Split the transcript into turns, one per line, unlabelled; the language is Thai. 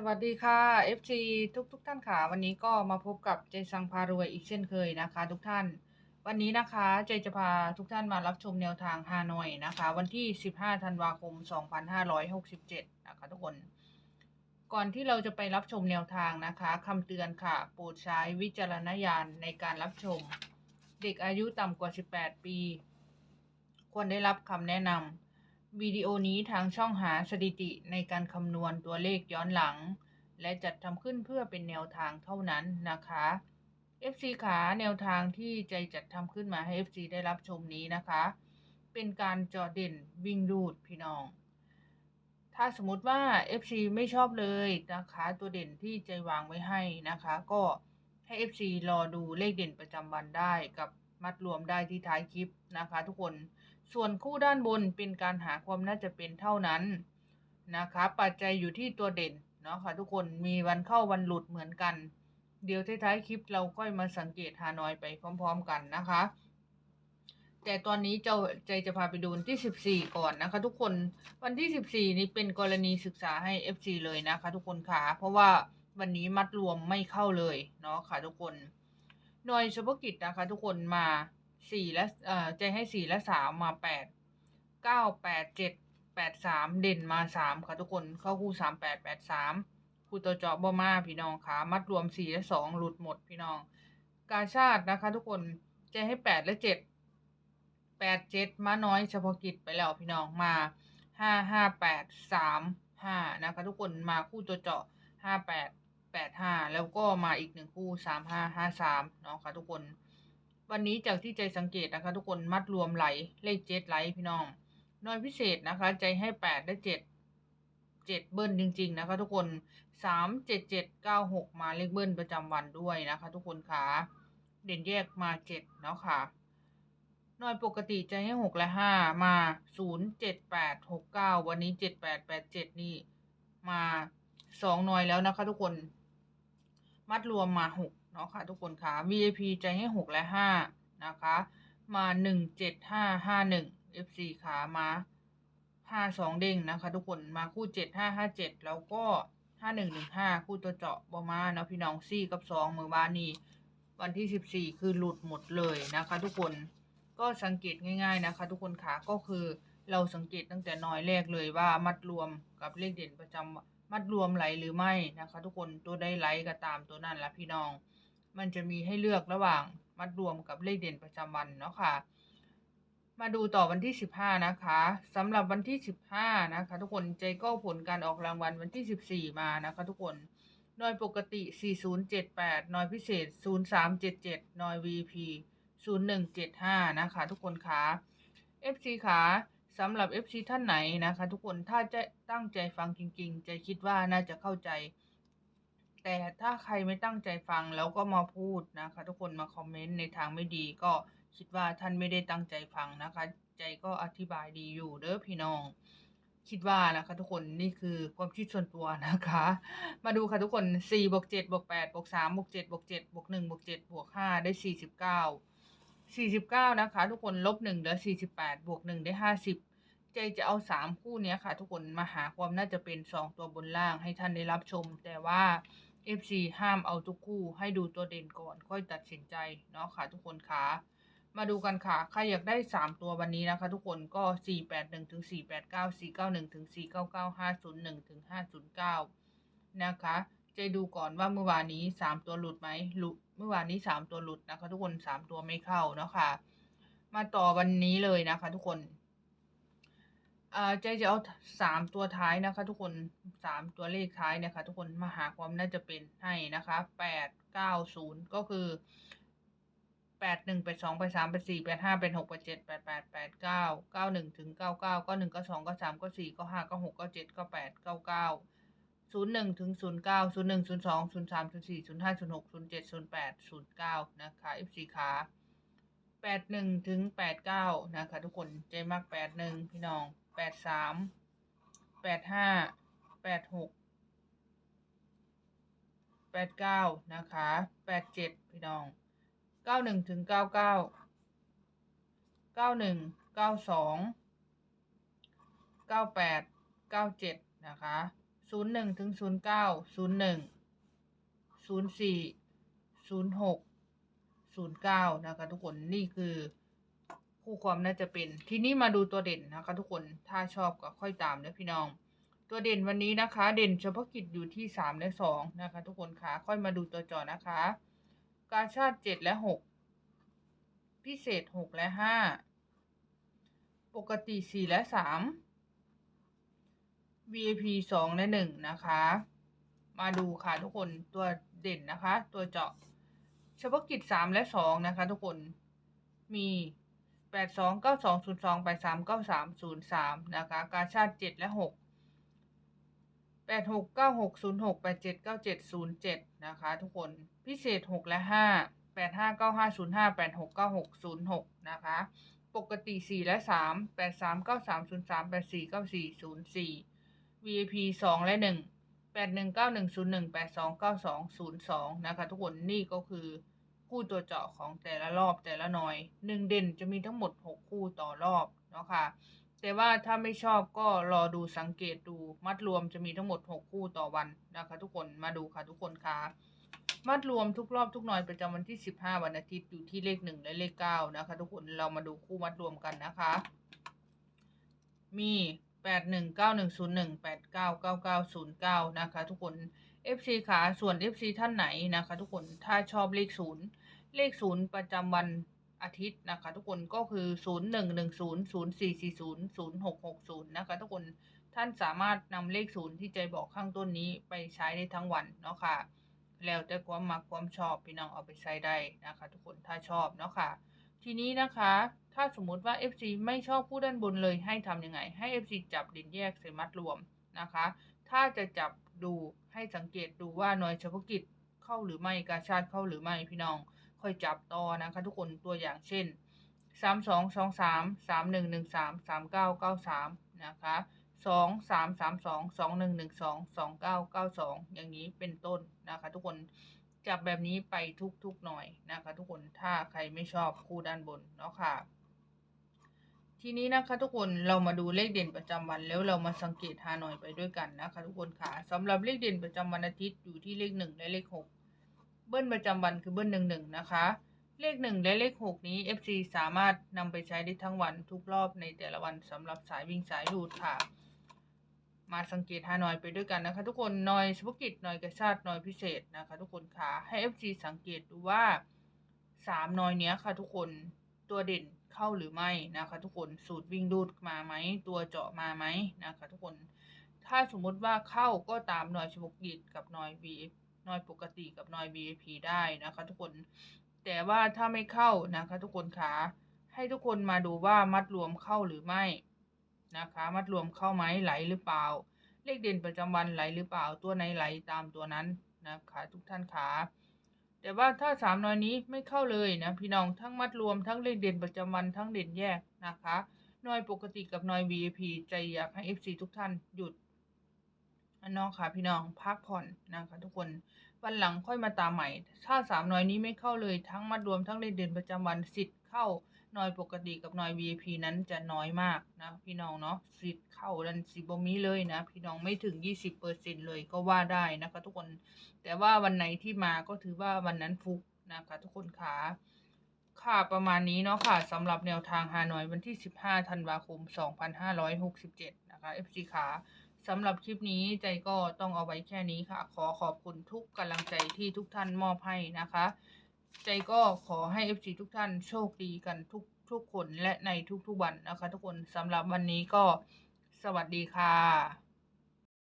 สวัสดีค่ะ FC ทุกทุกท่านค่ะ วันนี้ก็มาพบกับเจสังพารวยอีกเช่นเคยนะคะ ทุกท่าน วันนี้นะคะเจจะพาทุกท่านมารับชมแนวทางฮานอยนะคะ วันที่ 15 ธันวาคม 2567 นะคะ ทุกคน ก่อนที่เราจะไปรับชมแนวทางนะคะคำเตือนค่ะ โปรดใช้วิจารณญาณในการรับชม เด็กอายุต่ำกว่า 18 ปี ควรได้รับคำแนะนำ วิดีโอนี้ทางช่องหาสถิติในการคำนวณตัวเลขย้อนหลัง และจัดทำขึ้นเพื่อเป็นแนวทางเท่านั้นนะคะ FC ขาแนวทางที่ใจจัดทำขึ้นมาให้ FC ได้รับชมนี้นะคะ เป็นการจาะเด่นวิ่งรูดพี่น้อง ถ้าสมมติว่า FC ไม่ชอบเลยนะคะ ตัวเด่นที่ใจวางไว้ให้นะคะ ก็ให้ FC รอดูเลขเด่นประจำวันได้กับมัดรวมได้ที่ท้ายคลิปนะคะ ทุกคน ส่วนคู่ด้านบนเป็นการหาความน่าจะเป็นเท่านั้นนะคะปัจจัยอยู่ที่ตัวเด่นเนาะค่ะทุกคนมีวันเข้าวันหลุดเหมือนกัน เดี๋ยวท้ายๆคลิปเราก็มาสังเกตฮานอยไปพร้อม ๆ กันนะคะ แต่ตอนนี้เจ้าใจจะพาไปดูวันที่ 14 ก่อนนะคะ ทุกคนวันที่ 14 นี้เป็นกรณีศึกษาให้ FC เลยนะคะ ทุกคนค่ะเพราะว่าวันนี้มัดรวมไม่เข้าเลยเนาะค่ะทุกคนหน่วยเฉพาะกิจนะคะ ทุกคนมา สี่และเอ่อใจให้สี่และสามมาแปดเก้าแปดเจ็ดแปดสามเด่นมาสามค่ะทุกคนเข้าคู่สามแปดแปดสามคู่ตัวเจาะบ่มาพี่น้องค่ะมัดรวมสี่และสองหลุดหมดพี่น้อง กาชาตินะคะ ทุกคนใจให้แปดและเจ็ดแปดเจ็ดมาน้อยเฉพาะกิจไปแล้วพี่น้องมาห้าห้าแปดสามห้านะคะ ทุกคนมาคู่ตัวเจาะห้าแปดแปดห้าแล้วก็มาอีกหนึ่งคู่สามห้าห้าสามเนาะค่ะทุกคน วันนี้จากที่ใจสังเกตนะคะ ทุกคนมัดรวมไหลเลขเจ็ดไหลพี่น้องน้อยพิเศษนะคะ ใจให้แปดและเจ็ดเจ็ดเบิ้ลจริง ๆ นะคะ ทุกคนสามเจ็ดเจ็ดเก้าหกมาเลขเบิ้ลประจำวันด้วยนะคะ ทุกคนค่ะเด่นแยกมาเจ็ดเนาะค่ะน้อยปกติใจให้หกและห้ามาศูนย์เจ็ดแปดหกเก้าวันนี้เจ็ดแปดแปดเจ็ดนี่มาสองหน่วยแล้วนะคะ ทุกคน มัดรวมมาหกเนาะค่ะทุกคนค่ะ VIP ใจให้หกและห้านะคะ มาหนึ่งเจ็ดห้าห้าหนึ่ง FC ขามาห้าสองเด้งนะคะ ทุกคนมาคู่เจ็ดห้าห้าเจ็ดแล้วก็ห้าหนึ่งหนึ่งห้าคู่ตัวเจาะบอมาเนาะพี่น้องซี่กับสองมือบานนี้วันที่สิบสี่คือหลุดหมดเลยนะคะ ทุกคนก็สังเกตง่าย ๆนะคะ ทุกคนค่ะก็คือเราสังเกตตั้งแต่น้อยแรกเลยว่ามัดรวมกับเลขเด่นประจำมัดรวมไหลหรือไม่นะคะ ทุกคนตัวได้ไหลก็ตามตัวนั้นละพี่น้อง มันจะมีให้เลือกระหว่างมัดรวมกับเลขเด่นประจำวันเนาะค่ะ มาดูต่อวันที่สิบห้านะคะสำหรับวันที่สิบห้านะคะ ทุกคนใจก็ผลการออกรางวัลวันที่สิบสี่มานะคะ ทุกคนหน่วยปกติสี่ศูนย์เจ็ดแปดหน่วยพิเศษศูนย์สามเจ็ดเจ็ดหน่วย VP ศูนย์หนึ่งเจ็ดห้านะคะ ทุกคนคะ FC ขาสำหรับ FC ท่านไหนนะคะ ทุกคนถ้าจะตั้งใจฟังจริงๆใจคิดว่าน่าจะเข้าใจ แต่ถ้าใครไม่ตั้งใจฟังแล้วก็มาพูดนะคะ ทุกคนมาคอมเมนต์ในทางไม่ดีก็คิดว่าท่านไม่ได้ตั้งใจฟังนะคะ ใจก็อธิบายดีอยู่เด้อพี่น้อง คิดว่านะคะ ทุกคนนี่คือความคิดส่วนตัวนะคะ มาดูค่ะทุกคน4บวก7บวก8บวก3บวก7บวก7บวก1บวก7บวก5ได้ 49 49 นะคะ ทุกคนลบ1เหลือ48บวก1ได้ 50ใจจะเอา3คู่นี้ค่ะ ทุกคนมาหาความน่าจะเป็น2ตัวบนล่างให้ท่านได้รับชม แต่ว่า FC ห้ามเอาทุกคู่ให้ดูตัวเด่นก่อน ค่อยตัดสินใจเนาะค่ะทุกคนคะมาดูกันค่ะ ใครอยากได้ 3 ตัววันนี้นะคะ ทุกคนก็ 481ถึง489 491ถึง499 501ถึง509 นะคะใจดูก่อนว่าเมื่อวานนี้สามตัวหลุดไหมหลุดเมื่อวานนี้สามตัวหลุดนะคะ ทุกคนสามตัวไม่เข้าเนาะค่ะ มาต่อวันนี้เลยนะคะ ทุกคน อ่าใจจะเอาสามตัวท้ายนะคะ ทุกคนสามตัวเลขท้ายนะคะ ทุกคนมาหาความน่าจะเป็นให้นะคะแปดเก้าศูนย์ก็คือแปดหนึ่งแปดสองแปดสามแปดสี่แปดห้าแปดหกแปดเจ็ดแปดแปดแปดเก้าเก้าหนึ่งถึงเก้าเก้าเก้าหนึ่งเก้าสองเก้าสามเก้าสี่เก้าห้าเก้าหกเก้าเจ็ดเก้าแปดเก้าเก้าศูนย์หนึ่งถึงศูนย์เก้าศูนย์หนึ่งศูนย์สองศูนย์สามศูนย์สี่ศูนย์ห้าศูนย์หกศูนย์เจ็ดศูนย์แปดศูนย์เก้านะคะ F 4ขาแปดหนึ่งถึงแปดเก้านะคะ ทุกคนใจมากแปดหนึ่งพี่น้อง แปดสามแปดห้าแปดหกแปดเก้านะคะแปดเจ็ดพี่น้องเก้าหนึ่งถึงเก้าเก้าเก้าหนึ่งเก้าสองเก้าแปดเก้าเจ็ดนะคะศูนย์หนึ่งถึงศูนย์เก้าศูนย์หนึ่งศูนย์สี่ศูนย์หกศูนย์เก้านะคะทุกคนนี่คือ คู่ความน่าจะเป็นทีนี้มาดูตัวเด่นนะคะ ทุกคนถ้าชอบก็ค่อยตามนะพี่น้อง ตัวเด่นวันนี้นะคะ เด่นเฉพาะกิจอยู่ที่สามและสองนะคะ ทุกคนค่ะค่อยมาดูตัวจอนะคะ กาชาติเจ็ดและหกพิเศษหกและห้าปกติสี่และสาม VIP สองและหนึ่งนะคะ มาดูค่ะทุกคนตัวเด่นนะคะ ตัวเจาะเฉพาะกิจสามและสองนะคะ ทุกคนมี แปดสองเก้าสองศูนย์สองแปดสามเก้าสามศูนย์สามนะคะ กาชาติเจ็ดและหกแปดหกเก้าหกศูนย์หกแปดเจ็ดเก้าเจ็ดศูนย์เจ็ดนะคะ ทุกคนพิเศษหกและห้าแปดห้าเก้าห้าศูนย์ห้าแปดหกเก้าหกศูนย์หกนะคะ ปกติสี่และสามแปดสามเก้าสามศูนย์สามแปดสี่เก้าสี่ศูนย์สี่ VIP สองและหนึ่งแปดหนึ่งเก้าหนึ่งศูนย์หนึ่งแปดสองเก้าสองศูนย์สองนะคะ ทุกคนนี่ก็คือ คู่ตัวเจาะของแต่ละรอบแต่ละหน่อยหนึ่งเด่นจะมีทั้งหมดหกคู่ต่อรอบเนาะค่ะแต่ว่าถ้าไม่ชอบก็รอดูสังเกตดูมัดรวมจะมีทั้งหมดหกคู่ต่อวันนะคะ ทุกคนมาดูค่ะทุกคนค่ะมัดรวมทุกรอบทุกหน่อยประจำวันที่สิบห้าวันอาทิตย์อยู่ที่เลขหนึ่งและเลขเก้านะคะ ทุกคนเรามาดูคู่มัดรวมกันนะคะ มีแปดหนึ่งเก้าหนึ่งศูนย์หนึ่งแปดเก้าเก้าเก้าศูนย์เก้านะคะ ทุกคน FC ขาส่วน FC ท่านไหนนะคะ ทุกคนถ้าชอบเลขศูนย์เลขศูนย์ประจำวันอาทิตย์นะคะ ทุกคนก็คือศูนย์หนึ่งหนึ่งศูนย์ศูนย์สี่สี่ศูนย์ศูนย์หกหกศูนย์นะคะ ทุกคนท่านสามารถนำเลขศูนย์ที่ใจบอกข้างต้นนี้ไปใช้ได้ทั้งวันเนาะค่ะแล้วแต่ความมักความชอบพี่น้องเอาไปใช้ได้นะคะ ทุกคนถ้าชอบเนาะค่ะทีนี้นะคะ ถ้าสมมุติว่า FC ไม่ชอบผู้ด้านบนเลยให้ทำยังไง ให้ FC จับด่นแยกใส่มัดรวมนะคะ ถ้าจะจับดูให้สังเกตดูว่าหน่วยเฉพาะกิจเข้าหรือไม่กาชาติเข้าหรือไม่พี่น้อง ค่อยจับต่อนะคะทุกคนตัวอย่างเช่นสามสองสองสามสามหนึ่งหนึ่งสามสามเก้าเก้าสามนะคะสองสามสามสองสองหนึ่งหนึ่งสองสองเก้าเก้าสองอย่างนี้เป็นต้นนะคะทุกคนจับแบบนี้ไปทุกๆหน่อยนะคะทุกคนถ้าใครไม่ชอบคู่ด้านบนเนาะค่ะ ทีนี้นะคะทุกคนเรามาดูเลขเด่นประจำวันแล้วเรามาสังเกตฮานอยไปด้วยกันนะคะทุกคนค่ะสำหรับเลขเด่นประจำวันอาทิตย์อยู่ที่เลขหนึ่งและเลขหกเบิ้ลประจำวันคือเบิ้ลหนึ่งหนึ่งนะคะ เลขหนึ่งและเลขหกนี้ FC สามารถนำไปใช้ได้ทั้งวันทุกรอบในแต่ละวันสำหรับสายวิ่งสายรูดค่ะ มาสังเกตฮานอยไปด้วยกันนะคะ ทุกคนหนอยเฉพาะกิจหนอยกระชาติหนอยพิเศษนะคะ ทุกคนค่ะให้ FC สังเกตดูว่าสามหนอยเนี้ยค่ะ ทุกคน ตัวเด่นเข้าหรือไม่นะคะทุกคนสูตรวิ่งดูดมาไหมตัวเจาะมาไหมนะคะทุกคนถ้าสมมุติว่าเข้าก็ตามหน่อยเฉพาะกิจกับหน่อย V หน่อยปกติกับหน่อย VIP ได้นะคะทุกคนแต่ว่าถ้าไม่เข้านะคะทุกคนคะให้ทุกคนมาดูว่ามัดรวมเข้าหรือไม่นะคะ มัดรวมเข้าไหมไหลหรือเปล่า เลขเด่นประจำวันไหลหรือเปล่าตัวไหนไหลตามตัวนั้นนะคะ ทุกท่านคะ แต่ว่าถ้าสามน้อยนี้ไม่เข้าเลยนะพี่น้องทั้งมัดรวมทั้งเลขเด่นประจำวันทั้งเด่นแยกนะคะน้อยปกติกับหน่วย VIP ใจอยากให้ FC ทุกท่านหยุดอันน้องค่ะพี่น้องพักผ่อนนะคะทุกคนวันหลังค่อยมาตามใหม่ ถ้าสามน้อยนี้ไม่เข้าเลยทั้งมัดรวมทั้งเลขเด่นประจำวันสิทธิ์เข้า หน่อยปกติกับหน่อย VIP นั้นจะน้อยมากนะพี่น้องเนาะสิทธิ์เข้าดันสิบมีเลยนะ พี่น้องไม่ถึง 20%เลยก็ว่าได้นะคะทุกคน แต่ว่าวันไหนที่มาก็ถือว่าวันนั้นฟุกนะคะทุกคนค่ะค่ะประมาณนี้เนาะค่ะสำหรับแนวทางฮานอยวันที่ 15 ธันวาคม 2567 นะคะ FC ขาสำหรับคลิปนี้ใจก็ต้องเอาไว้แค่นี้ค่ะ ขอขอบคุณทุกกำลังใจที่ทุกท่านมอบให้นะคะ ใจก็ขอให้ FC ทุกท่านโชคดีกันทุกทุกคนและในทุกๆวันนะคะ ทุกคนสำหรับวันนี้ก็สวัสดีค่ะ